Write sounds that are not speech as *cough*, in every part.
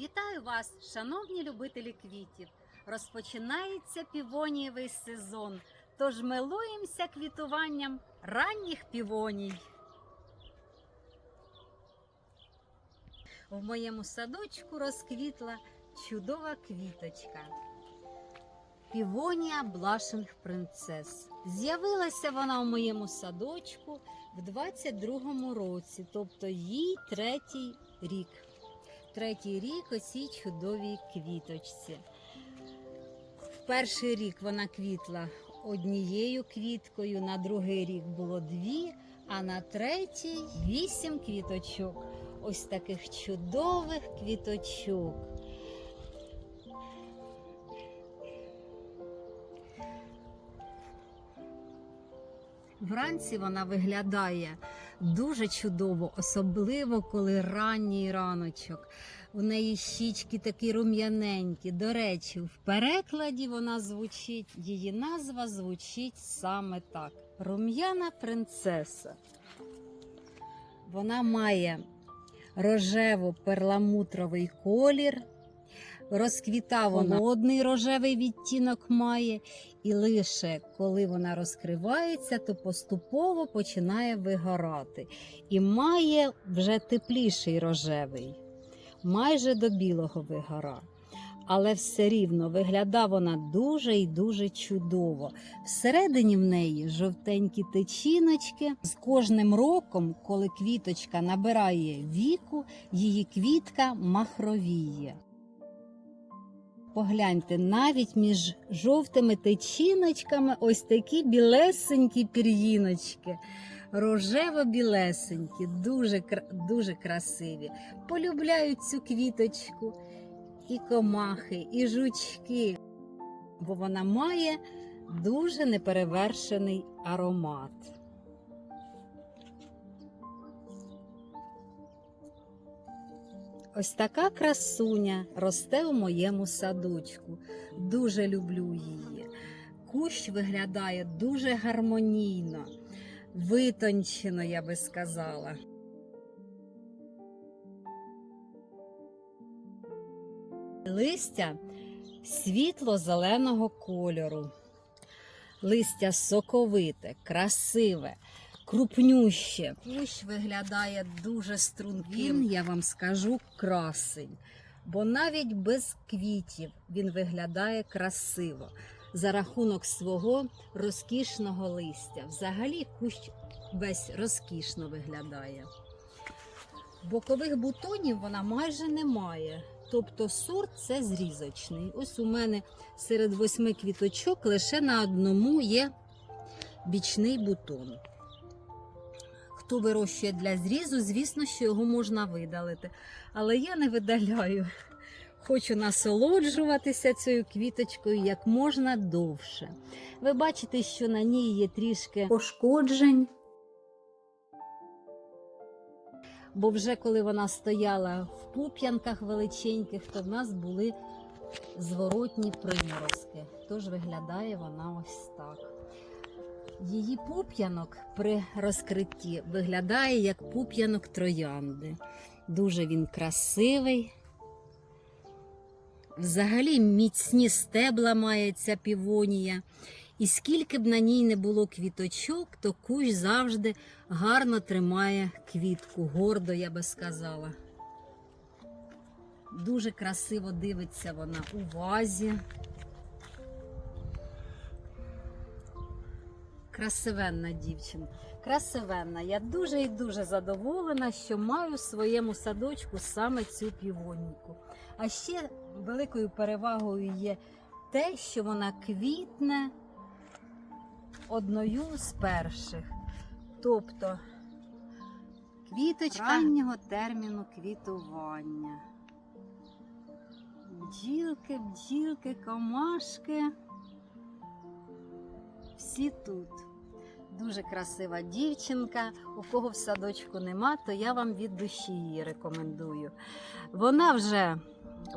Вітаю вас, шановні любителі квітів! Розпочинається півонієвий сезон, тож милуємося квітуванням ранніх півоній. В моєму садочку розквітла чудова квіточка. Півонія Блашинг Принцес. З'явилася вона у моєму садочку в 22-му році, тобто їй третій рік. Третій рік у цій чудовій квіточці. В перший рік вона квітла однією квіткою, на другий рік було дві, а на третій вісім квіточок. Ось таких чудових квіточок. Вранці вона виглядає дуже чудово, особливо коли ранній раночок. У неї щічки такі рум'яненькі. До речі, в перекладі вона звучить, її назва звучить саме так: Рум'яна принцеса. Вона має рожево-перламутровий колір. Розквіта вона холодний рожевий відтінок має, і лише коли вона розкривається, то поступово починає вигорати. І має вже тепліший рожевий, майже до білого вигора. Але все рівно виглядає вона дуже і дуже чудово. Всередині в неї жовтенькі тичіночки. З кожним роком, коли квіточка набирає віку, її квітка махровіє. Погляньте, навіть між жовтими тичіночками ось такі білесенькі пір'їночки. Рожево-білесенькі, дуже, дуже красиві. Полюбляють цю квіточку і комахи, і жучки, бо вона має дуже неперевершений аромат. Ось така красуня росте у моєму садочку. Дуже люблю її. Кущ виглядає дуже гармонійно, витончено, я би сказала. Листя світло-зеленого кольору. Листя соковите, красиве, крупнюще. Кущ виглядає дуже струнким, я вам скажу, красень. Бо навіть без квітів він виглядає красиво за рахунок свого розкішного листя. Взагалі кущ весь розкішно виглядає. Бокових бутонів вона майже не має. Тобто сорт це зрізочний. Ось у мене серед восьми квіточок лише на одному є бічний бутон. Хто вирощує для зрізу, звісно, що його можна видалити. Але я не видаляю. Хочу насолоджуватися цією квіточкою як можна довше. Ви бачите, що на ній є трішки пошкоджень. Бо вже коли вона стояла в пуп'янках величеньких, то в нас були зворотні приморозки. Тож виглядає вона ось так. Її пуп'янок при розкритті виглядає як пуп'янок троянди. Дуже він красивий. Взагалі міцні стебла має ця півонія. І скільки б на ній не було квіточок, то кущ завжди гарно тримає квітку, гордо, я би сказала. Дуже красиво дивиться вона у вазі. Красивенна дівчинка. Красивенна. Я дуже і дуже задоволена, що маю в своєму садочку саме цю півоніку. А ще великою перевагою є те, що вона квітне одною з перших. Тобто квіточка раннього терміну квітування. Бджілки, бджілки, комашки. Всі тут. Дуже красива дівчинка. У кого в садочку нема, то я вам від душі її рекомендую. Вона вже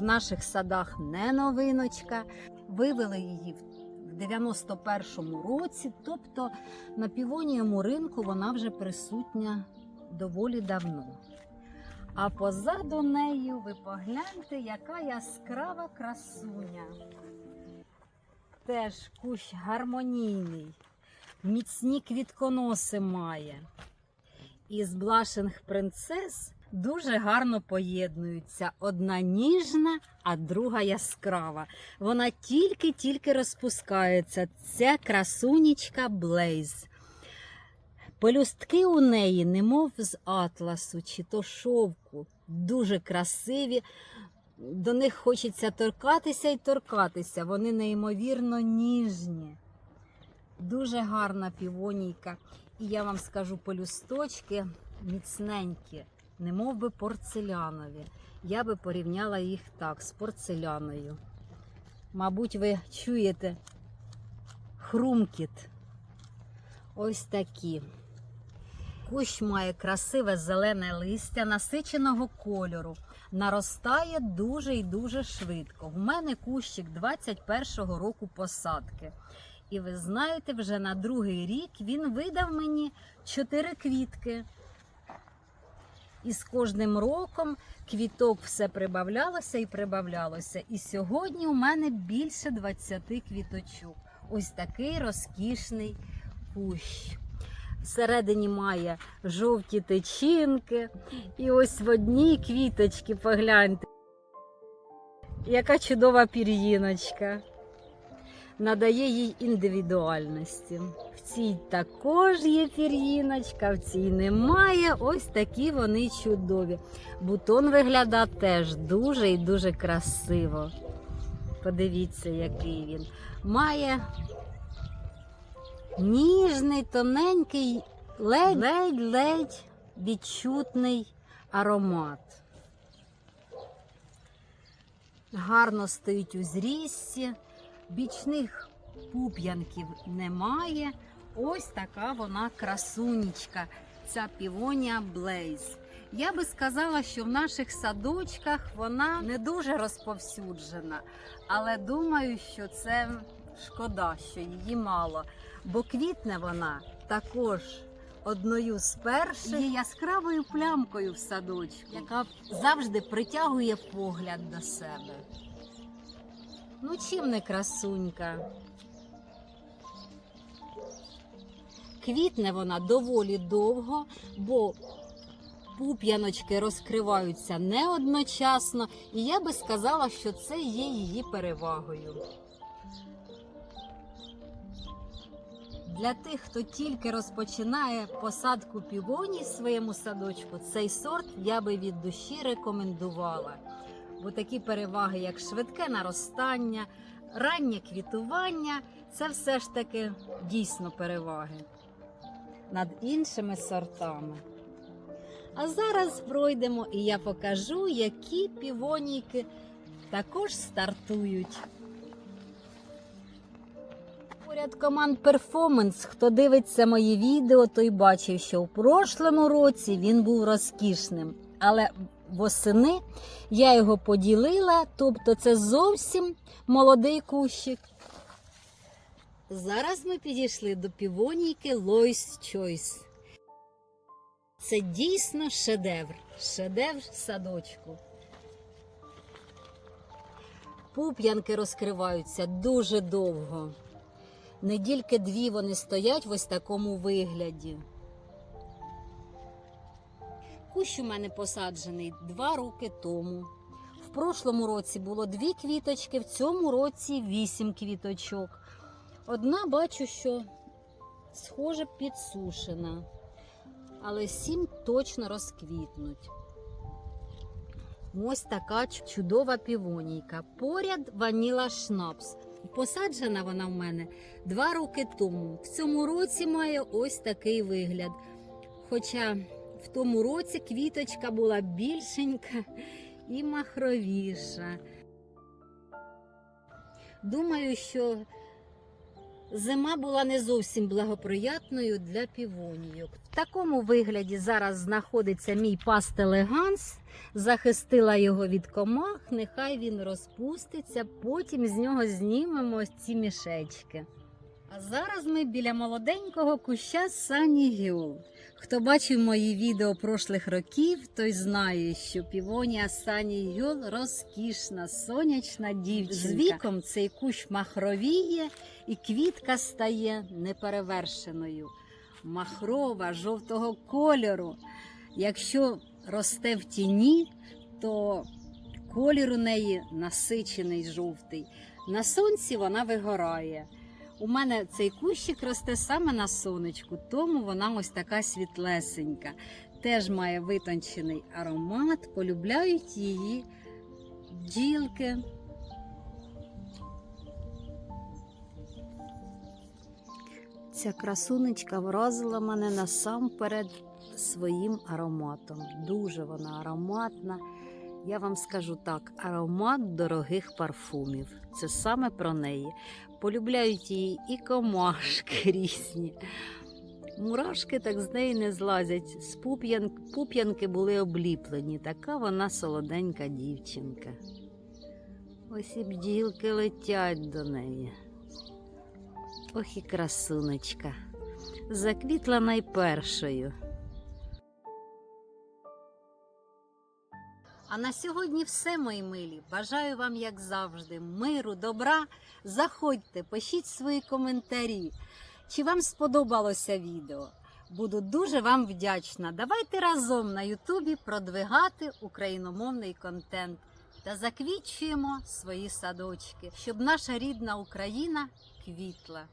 в наших садах не новиночка. Вивели її в 91-му році, тобто на півонієму ринку вона вже присутня доволі давно. А позаду нею ви погляньте, яка яскрава красуня. Теж кущ гармонійний, міцні квітконоси має. Із блашинг принцес дуже гарно поєднуються. Одна ніжна, а друга яскрава. Вона тільки-тільки розпускається. Це красунічка Блейз. Пелюстки у неї, немов з атласу чи то шовку, дуже красиві. До них хочеться торкатися і торкатися. Вони неймовірно ніжні. Дуже гарна півонійка. І я вам скажу, пелюсточки міцненькі, немов би порцелянові. Я би порівняла їх так з порцеляною. Мабуть, ви чуєте хрумкіт. Ось такі. Кущ має красиве зелене листя насиченого кольору. Наростає дуже і дуже швидко. У мене кущик 21-го року посадки. І ви знаєте, вже на другий рік він видав мені 4 квітки. І з кожним роком квіток все прибавлялося і прибавлялося. І сьогодні у мене більше 20 квіточок. Ось такий розкішний кущ. Всередині має жовті тичинки. І ось в одній квіточці погляньте. Яка чудова пір'їночка. Надає їй індивідуальності. В цій також є пір'їночка, в цій немає. Ось такі вони чудові. Бутон виглядає теж дуже і дуже красиво. Подивіться, який він. Має ніжний, тоненький, ледь-ледь відчутний аромат. Гарно стоїть у зрісті, бічних пуп'янків немає. Ось така вона красунечка, ця півонія Блейз. Я би сказала, що в наших садочках вона не дуже розповсюджена, але думаю, що це шкода, що її мало бо квітне вона також одною з перших є яскравою плямкою в садочку, яка завжди притягує погляд до себе. Ну, чим не красунька? Квітне вона доволі довго, бо пуп'яночки розкриваються не одночасно, і я би сказала, що це є її перевагою. Для тих, хто тільки розпочинає посадку півоній в своєму садочку, цей сорт я би від душі рекомендувала. Бо такі переваги, як швидке наростання, раннє квітування це все ж таки дійсно переваги над іншими сортами. А зараз пройдемо і я покажу, які півонійки також стартують. Поряд команд Performance, хто дивиться мої відео, той бачив, що в прошлому році він був розкішним. Але восени я його поділила, тобто це зовсім молодий кущик. Зараз ми підійшли до півонійки Lois Choice. Це дійсно шедевр, шедевр садочку. Пуп'янки розкриваються дуже довго. Недільки дві вони стоять в ось такому вигляді. Кущ у мене посаджений два роки тому. В прошлому році було дві квіточки, в цьому році вісім квіточок. Одна бачу, що схоже підсушена, але сім точно розквітнуть. Ось така чудова півонійка. Поряд ваніла шнапс. Посаджена вона в мене два роки тому. В цьому році має ось такий вигляд. Хоча в тому році квіточка була більшенька і махровіша. Думаю, що зима була не зовсім благоприятною для півонійок. В такому вигляді зараз знаходиться мій пастелеганс. Захистила його від комах, нехай він розпуститься, потім з нього знімемо ці мішечки. А зараз ми біля молоденького куща Сані Гюл. Хто бачив мої відео прошлих років, той знає, що півонія Сані Гюл розкішна, сонячна дівчинка. З віком цей кущ махровіє і квітка стає неперевершеною. Махрова жовтого кольору. Якщо росте в тіні, то колір у неї насичений жовтий. На сонці вона вигорає. У мене цей кущик росте саме на сонечку, тому вона ось така світлесенька. Теж має витончений аромат, полюбляють її бджілки. Ця красунечка вразила мене насамперед своїм ароматом. Дуже вона ароматна. Я вам скажу так: аромат дорогих парфумів. Це саме про неї. Полюбляють її і комашки *laughs* різні. Мурашки так з неї не злазять. З пуп'ян... пуп'янки були обліплені. Така вона солоденька дівчинка. Ось і бділки летять до неї. Ох і красунечка. Заквітла найпершою. А на сьогодні все, мої милі. Бажаю вам, як завжди, миру, добра. Заходьте, пишіть свої коментарі. Чи вам сподобалося відео? Буду дуже вам вдячна. Давайте разом на Ютубі продвигати україномовний контент та заквічуємо свої садочки, щоб наша рідна Україна квітла.